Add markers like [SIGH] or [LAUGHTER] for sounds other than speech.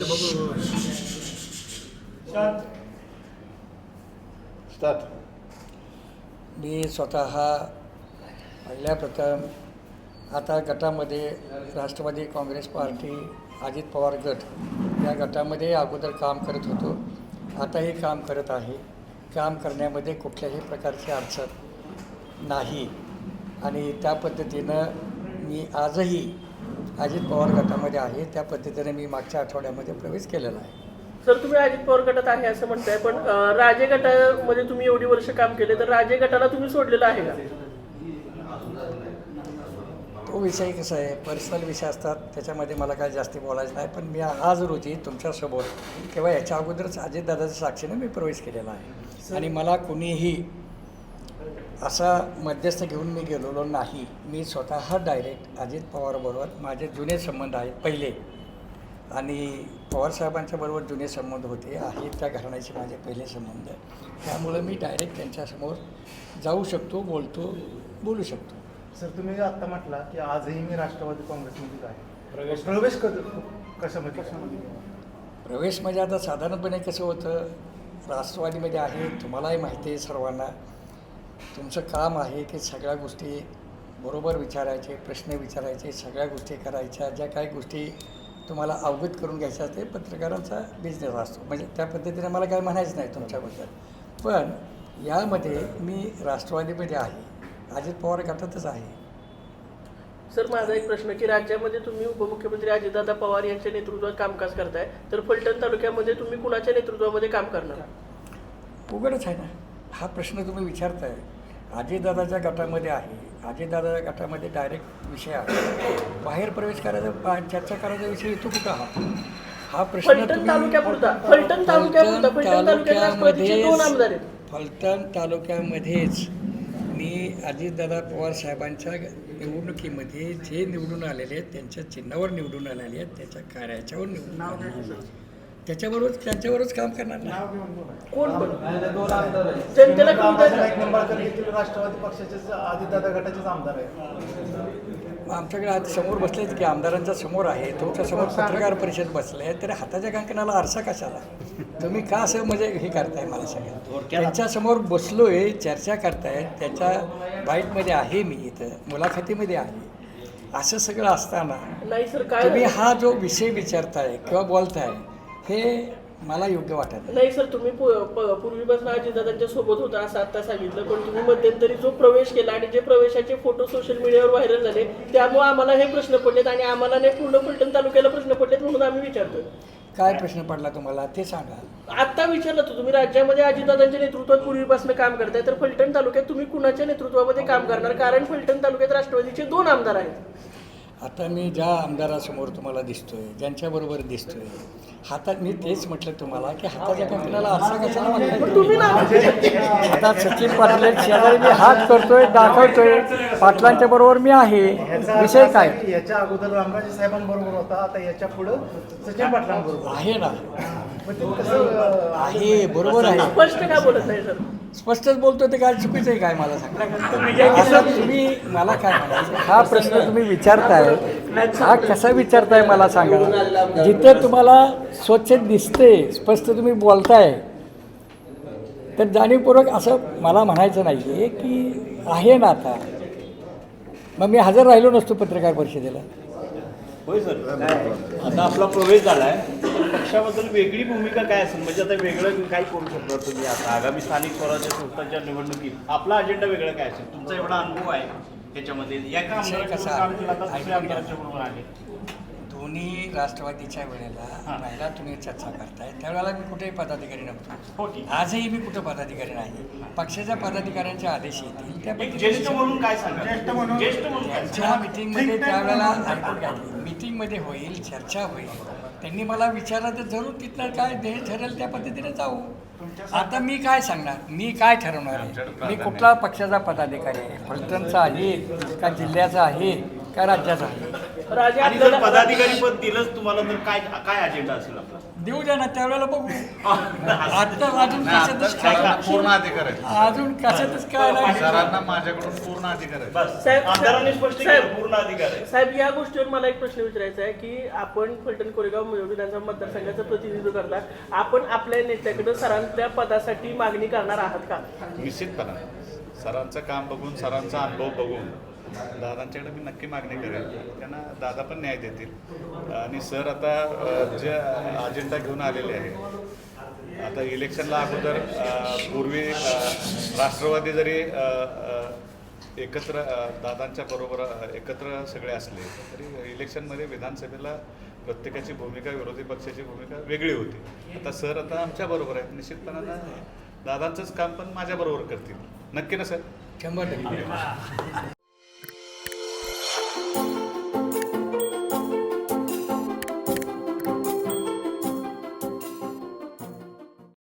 Start मी स्वतः पहिल्या प्रथम आता गटामध्ये राष्ट्रवादी काँग्रेस पार्टी अजित पवार गट या गटामध्ये अगोदर काम करत होतो. आताही काम करत आहे. काम करण्यामध्ये कुठल्याही प्रकारची अडचण नाही. आणि त्या पद्धतीनं मी आजही अजित पवार गटामध्ये आहे. त्या पद्धतीने मी मागच्या आठवड्यामध्ये प्रवेश केलेला आहे. सर तुम्ही अजित पवार गटात आहे असं म्हणताय पण अं, राजे गटामध्ये तुम्ही एवढी वर्ष काम केले तर राजे गटाला तुम्ही सोडलेलं आहे का? तो विषय कसा आहे? पर्सनल विषय असतात. त्याच्यामध्ये मला काय जास्ती बोलायचं नाही पण मी आज रोजी तुमच्यासोबत किंवा याच्या अगोदरच अजितदादाच्या साक्षीने मी प्रवेश केलेला आहे. आणि मला कुणीही असा मध्यस्थ घेऊन मी गेलेलो नाही. मी स्वतः डायरेक्ट अजित पवारबरोबर माझे जुने संबंध आहेत पहिले. आणि पवारसाहेबांच्या बरोबर जुने संबंध होते आहेत त्या घराण्याचे माझे पहिले संबंध. त्यामुळं मी डायरेक्ट त्यांच्यासमोर जाऊ शकतो बोलतो बोलू शकतो. सर तुम्ही आत्ता म्हटला की आजही मी राष्ट्रवादी काँग्रेसमध्येच आहे. प्रवेश प्रवेश क- कशामध्ये? प्रवेश म्हणजे आता साधारणपणे कसं होतं राष्ट्रवादीमध्ये आहे तुम्हालाही माहिती आहे सर्वांना. तुमचं काम आहे की सगळ्या गोष्टी बरोबर विचारायचे प्रश्न विचारायचे सगळ्या गोष्टी करायच्या ज्या काही गोष्टी तुम्हाला अवगत करून घ्यायच्या ते पत्रकारांचा बिझनेस असतो. म्हणजे त्या पद्धतीने मला काही म्हणायचं नाही तुमच्याबद्दल. पण यामध्ये मी राष्ट्रवादीमध्ये आहे. अजित पवार गटातच आहे. सर माझा एक प्रश्न की राज्यामध्ये तुम्ही उपमुख्यमंत्री अजितदादा पवार यांच्या नेतृत्वात कामकाज करताय तर फलटण तालुक्यामध्ये तुम्ही कुणाच्या नेतृत्वामध्ये काम करणार? उघडच आहे ना. हा प्रश्न तुम्ही विचारताय. अजितदादाच्या गटामध्ये आहे. अजितदादाच्या गटामध्ये डायरेक्ट विषय आहे. बाहेर प्रवेश करायचा बा- चर्चा करायचा विषय येतो कुठं हा? हा प्रश्न फलटण तुम्ही- तालुक्यापुरता. फलटण तालुक्यापुरता. फलटण तालुक्यात राष्ट्रवादीचे दोन आमदार आहेत. फलटण तालुक्यामध्येच मी अजितदादा पवार साहेबांच्या निवडणुकीमध्ये जे निवडून आलेले आहेत त्यांच्या चिन्हावर निवडून आलेले आहेत त्याच्या कार्याच्यावर निवडून आलेले आहेत. त्याच्याबरोबर त्यांच्यावरच काम करणार नाही. कोण जनतेला निंबाळकर देखील राष्ट्रवादी पक्षाचेच आदिदादा गटाचेच आमदार आहे आमच्याकडे आज समोर बसलेच की आमदारांच्या समोर आहे. तुमच्यासमोर पत्रकार परिषद बसले आहे तरी हाताच्या कंकणाला आरसा कशाला? तुम्ही का असं म्हणजे हे करताय मला सगळं त्यांच्यासमोर बसलोय चर्चा करताय त्याच्या बाईटमध्ये आहे मी इथं. मुलाखतीमध्ये आहे. असं सगळं असताना नाही सर काय तुम्ही हा जो विषय विचारताय किंवा बोलताय हे मला योग्य वाटत नाही. सर तुम्ही पूर्वीपासून अजितदादांच्या सोबत होता असं आता सांगितलं पण तुम्ही मध्यंतरी जो प्रवेश केला आणि जे प्रवेशाचे फोटो सोशल मीडियावर व्हायरल झाले त्यामुळे आम्हाला हे प्रश्न पडलेत आणि आम्हाला नाही पूर्ण फलटण तालुक्याला प्रश्न पडलेत म्हणून आम्ही विचारतोय. काय प्रश्न पडला तुम्हाला? ते सांगा. आता विचारलं तर तुम्ही राज्यामध्ये अजितदादांच्या नेतृत्वात पूर्वीपासून काम करताय तर फलटण तालुक्यात तुम्ही कुणाच्या नेतृत्वामध्ये काम करणार? कारण फलटण तालुक्यात राष्ट्रवादीचे दोन आमदार आहेत. आता मी ज्या आमदारासमोर तुम्हाला दिसतोय ज्यांच्याबरोबर दिसतोय हातात मी तेच म्हटलं तुम्हाला की हाताच्या कंकणाला आरसा कशाला आता सचिन पाटील शेजारी मी हात करतोय दाखवतोय. पाटलांच्या बरोबर मी आहे. विषय काय? असा याच्या अगोदर रामराजे साहेबांबरोबर होता आता याच्या पुढं सचिन पाटलांबरोबर. आहे ना. आहे बरोबर आहे. स्पष्ट का बोलत नाही सर? स्पष्टच बोलतो ते काय चुकीचं आहे काय मला सांगा. तुम्ही मला काय हा प्रश्न तुम्ही विचारताय. हा कसा विचारताय मला सांगा. जिथे तुम्हाला स्वच्छ दिसते स्पष्ट तुम्ही बोलताय तर जाणीवपूर्वक असं मला म्हणायचं नाही आहे की आहे ना आता. मग मी हजर राहिलो नसतो पत्रकार परिषदेला. होय सर. आता आपला प्रवेश झालाय. तर पक्षाबद्दल वेगळी भूमिका काय असेल? म्हणजे आता वेगळं काय करू शकता तुम्ही आता? आगामी स्थानिक स्वराज्य संस्थांच्या निवडणुकीत आपला अजेंडा वेगळा काय असेल? तुमचा एवढा अनुभव आहे त्याच्यामध्ये. एका विषय आमदाराच्या कसा काम केलं आता दुसऱ्या ऐकून घ्या. आमदाराच्या बरोबर आले दोन्ही राष्ट्रवादीच्या वेळेला हां. पहिला तुम्ही चर्चा करताय. त्यावेळेला मी कुठेही पदाधिकारी हो, नव्हतो ठीक. आजही मी कुठं पदाधिकारी नाही? पक्षाच्या पदाधिकाऱ्यांचे आदेश येतील. त्या त्यांच्या मिटिंगमध्ये त्यावेळेला ऐकून मिटिंगमध्ये होईल चर्चा होईल. त्यांनी मला विचारलं तर जरूर तिथलं काय ध्येय ठरेल त्या पद्धतीने जाऊ. आता मी काय सांगणार? मी काय ठरवणार आहे? मी कुठला पक्षाचा पदाधिकारी आहे? फलटणचा आहे का जिल्ह्याचा आहे का राज्याचा आहे? राजे आणि जर आपल्याला पदाधिकारी पद दिलंच तुम्हाला तर काय काय अजेंडा असेल आपला? देऊ द्या ना त्यावेळेला बघू. [LAUGHS] आता अजून नाही, कशातच आता सरांना काय पूर्ण अधिकार आहे. अजून कशातच काय नाही. सरांना माझ्याकडून पूर्ण अधिकार आहे. बस. साहेब- आमदारांनी स्पष्ट साहेब- पूर्ण अधिकार आहे. साहेब या गोष्टीवर मला एक प्रश्न विचारायचा आहे की आपण फलटण कोरेगाव विधानसभा मतदारसंघाचं प्रतिनिधित्व करता आपण आपल्या नेत्याकडे सरांच्या पदासाठी मागणी करणार आहात का? निश्चितपणे. सरांचं काम बघून सरांचा अनुभव बघून दादांच्याकडे मी नक्की मागणी करेन त्यांना दादा पण न्याय देतील. आणि सर आता जे अजेंडा घेऊन आलेले आहे आता इलेक्शनला अगोदर पूर्वी राष्ट्रवादी जरी एकत्र दादांच्या बरोबर एकत्र सगळे असले तरी इलेक्शनमध्ये विधानसभेला प्रत्येकाची भूमिका विरोधी पक्षाची भूमिका वेगळी होती. आता सर आता आमच्या बरोबर आहेत. निश्चितपणानं दादांचंच काम पण माझ्याबरोबर करतील. नक्की ना सर? शंभर टक्के.